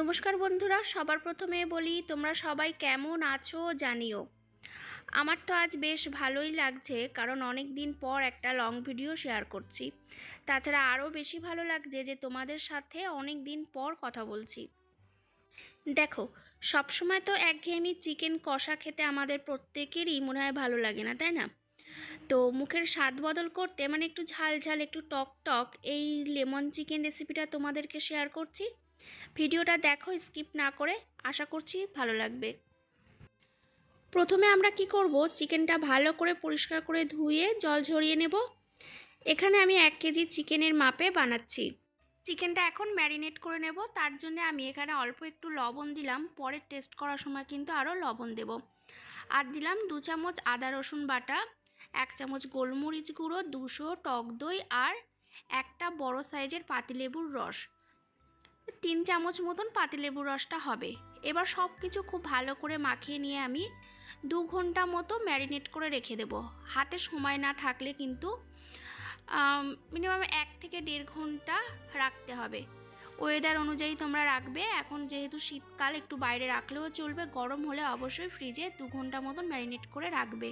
নমস্কার বন্ধুরা, সবার প্রথমে বলি তোমরা সবাই কেমন আছো জানিও। আমার তো আজ বেশ ভালোই লাগছে, কারণ অনেক দিন পর একটা লং ভিডিও শেয়ার করছি। তাছাড়া আরও বেশি ভালো লাগছে যে তোমাদের সাথে অনেক দিন পর কথা বলছি। দেখো, সবসময় তো একঘেয়েমি চিকেন কষা খেতে আমাদের প্রত্যেকেরই মনে হয় ভালো লাগে না, তাই না? তো মুখের স্বাদ বদল করতে মানে একটু ঝাল ঝাল, একটু টক টক, এই লেমন চিকেন রেসিপিটা তোমাদেরকে শেয়ার করছি। ভিডিওটা দেখো, স্কিপ না করে। আশা করছি ভালো লাগবে। প্রথমে আমরা কি করব? চিকেনটা ভালো করে পরিষ্কার করে ধুয়ে জল ঝরিয়ে নেব। এখানে আমি এক কেজি চিকেনের মাপে বানাচ্ছি। চিকেনটা এখন ম্যারিনেট করে নেব। তার জন্য আমি এখানে অল্প একটু লবণ দিলাম। পরে টেস্ট করার সময় কিন্তু আরও লবণ দেব। আর দিলাম দু চামচ আদা রসুন বাটা, এক চামচ গোলমরিচ গুঁড়ো, দুশো টক দই আর একটা বড় সাইজের পাতিলেবুর রস। তিন চামচ মতন পাতিলেবুর রসটা হবে। এবার সব কিছু খুব ভালো করে মাখিয়ে নিয়ে আমি দু ঘণ্টা মতো ম্যারিনেট করে রেখে দেবো। হাতে সময় না থাকলে কিন্তু মিনিমাম এক থেকে দেড় ঘণ্টা রাখতে হবে। ওয়েদার অনুযায়ী তোমরা রাখবে। এখন যেহেতু শীতকাল, একটু বাইরে রাখলেও চলবে। গরম হলে অবশ্যই ফ্রিজে দু ঘণ্টা মতন ম্যারিনেট করে রাখবে।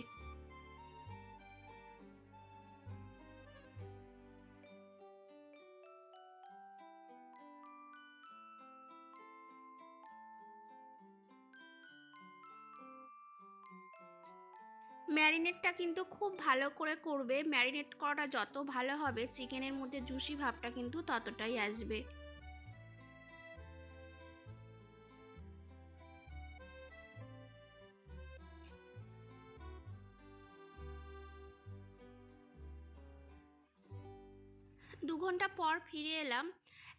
ম্যারিনেটটা কিন্তু খুব ভালো করে করবে। ম্যারিনেট করাটা যত ভালো হবে চিকেনের মধ্যে জুসি ভাবটা কিন্তু ততটাই আসবে। দু ঘণ্টা পর ফিরে এলাম।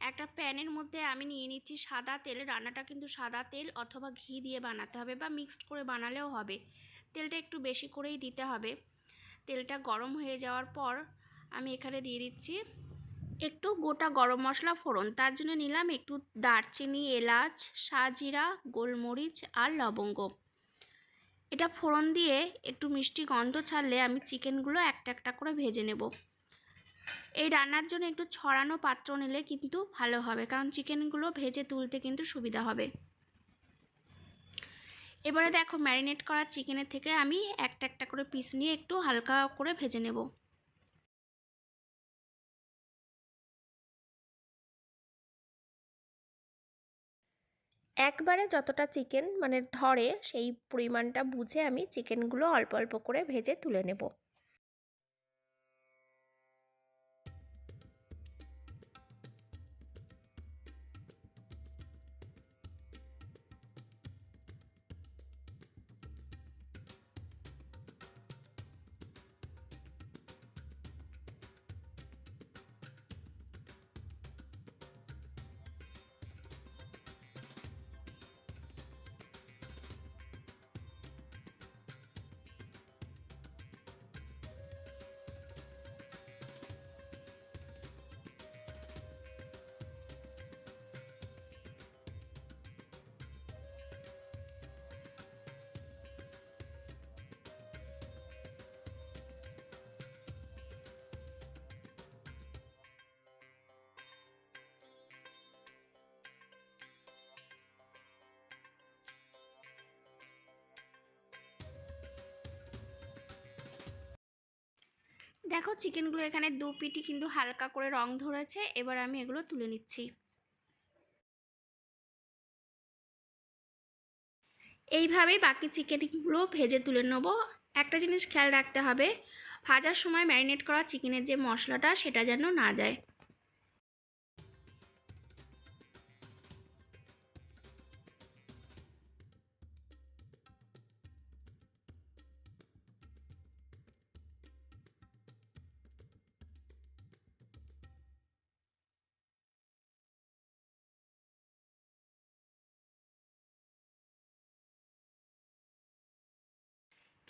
একটা প্যানের মধ্যে আমি নিয়ে নিচ্ছি সাদা তেল। রান্নাটা কিন্তু সাদা তেল অথবা ঘি দিয়ে বানাতে হবে বা মিক্সড করে বানালেও হবে। তেলটা একটু বেশি করেই দিতে হবে। তেলটা গরম হয়ে যাওয়ার পর আমি এখানে দিয়ে দিচ্ছি একটু গোটা গরম মশলা ফোড়ন। তার জন্য নিলাম একটু দারচিনি, এলাচ, সাজিরা, গোলমরিচ আর লবঙ্গ। এটা ফোড়ন দিয়ে একটু মিষ্টি গন্ধ ছাড়লে আমি চিকেনগুলো একটা একটা করে ভেজে নেব। এই রান্নার জন্য একটু ছড়ানো পাত্র নিলে কিন্তু ভালো হবে, কারণ চিকেনগুলো ভেজে তুলতে কিন্তু সুবিধা হবে। এবারে দেখো ম্যারিনেট করা চিকেনের থেকে আমি একটা একটা করে পিস নিয়ে একটু হালকা করে ভেজে নেব। একবারে যতটা চিকেন মানে ধরে সেই পরিমাণটা বুঝে আমি চিকেনগুলো অল্প অল্প করে ভেজে তুলে নেব। দেখো চিকেনগুলো এখানে দু পিটি কিন্তু হালকা করে রং ধরেছে, এবার আমি এগুলো তুলে নিচ্ছি। এইভাবেই বাকি চিকেনগুলো ভেজে তুলে নেব। একটা জিনিস খেয়াল রাখতে হবে, ভাজার সময় ম্যারিনেট করা চিকেনের যে মশলাটা সেটা যেন না যায়।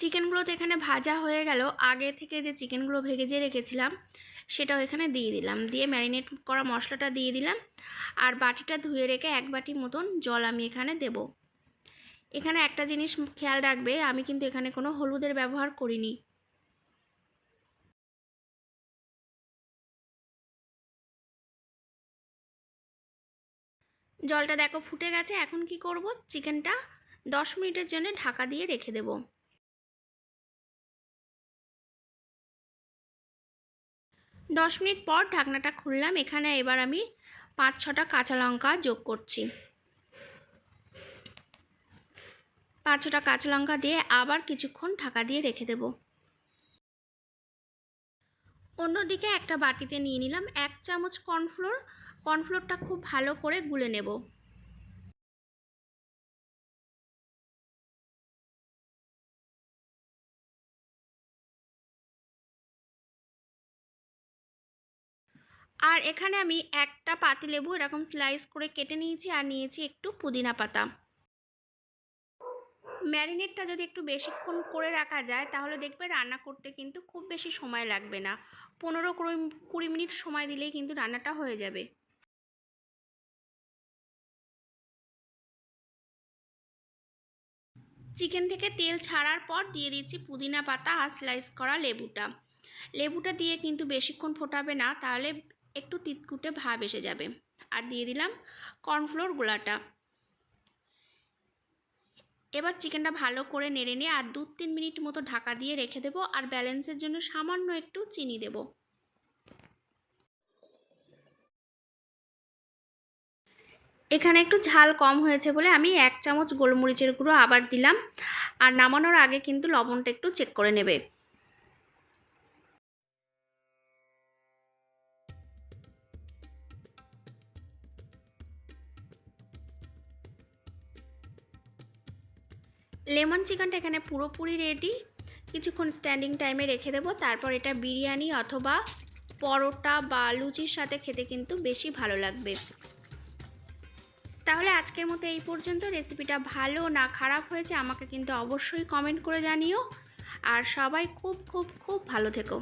চিকেনগুলো তো এখানে ভাজা হয়ে গেল। আগে থেকে যে চিকেনগুলো ভেজে রেখেছিলাম, সেটাও এখানে দিয়ে দিলাম। দিয়ে ম্যারিনেট করা মশলাটা দিয়ে দিলাম। আর বাটিটা ধুয়ে রেখে এক বাটি মতন জল আমি এখানে দেব। এখানে একটা জিনিস খেয়াল রাখবে, আমি কিন্তু এখানে কোনো হলুদের ব্যবহার করিনি। জলটা দেখো ফুটে গেছে, এখন কি করব? চিকেনটা দশ মিনিটের জন্য ঢাকা দিয়ে রেখে দেব। দশ মিনিট পর ঢাকনাটা খুললাম, এখানে এবার আমি পাঁচ ছটা কাঁচা লঙ্কা যোগ করছি। পাঁচ ছটা কাঁচা লঙ্কা দিয়ে আবার কিছুক্ষণ ঢাকা দিয়ে রেখে দেব। অন্যদিকে একটা বাটিতে নিয়ে নিলাম এক চামচ কর্নফ্লোর। কর্নফ্লোরটা খুব ভালো করে গুলে নেব। আর এখানে আমি একটা পাতিলেবু এরকম স্লাইস করে কেটে নিয়েছি আর নিয়েছি একটু পুদিনা পাতা। ম্যারিনেটটা যদি একটু বেশিক্ষণ করে রাখা যায়, তাহলে দেখবে রান্না করতে কিন্তু খুব বেশি সময় লাগবে না। পনেরো কুড়ি মিনিট সময় দিলেই কিন্তু রান্নাটা হয়ে যাবে। চিকেন থেকে তেল ছাড়ার পর দিয়ে দিচ্ছি পুদিনা পাতা আর স্লাইস করা লেবুটা। লেবুটা দিয়ে কিন্তু বেশিক্ষণ ফোটাবে না, তাহলে একটু তিতকুটে ভাব এসে যাবে। আর দিয়ে দিলাম কর্নফ্লোর গোলাটা। এবার চিকেনটা ভালো করে নেড়ে নিয়ে আর দু তিন মিনিট মতো ঢাকা দিয়ে রেখে দেবো আর ব্যালেন্সের জন্য সামান্য একটু চিনি দেব। এখানে একটু ঝাল কম হয়েছে বলে আমি এক চামচ গোলমরিচের গুঁড়ো আবার দিলাম। আর নামানোর আগে কিন্তু লবণটা একটু চেক করে নেবে। লেমন চিকেনটা এখানে পুরোপুরি রেডি কিছুক্ষণ স্ট্যান্ডিং টাইমে রেখে দেবো। তারপর এটা বিরিয়ানি অথবা পরোটা বা লুচির সাথে খেতে কিন্তু বেশি ভালো লাগবে। তাহলে আজকের মতো এই পর্যন্ত। রেসিপিটা ভালো না খারাপ হয়েছে, আমাকে কিন্তু অবশ্যই কমেন্ট করে জানিও। আর সবাই খুব খুব খুব ভালো থেকো।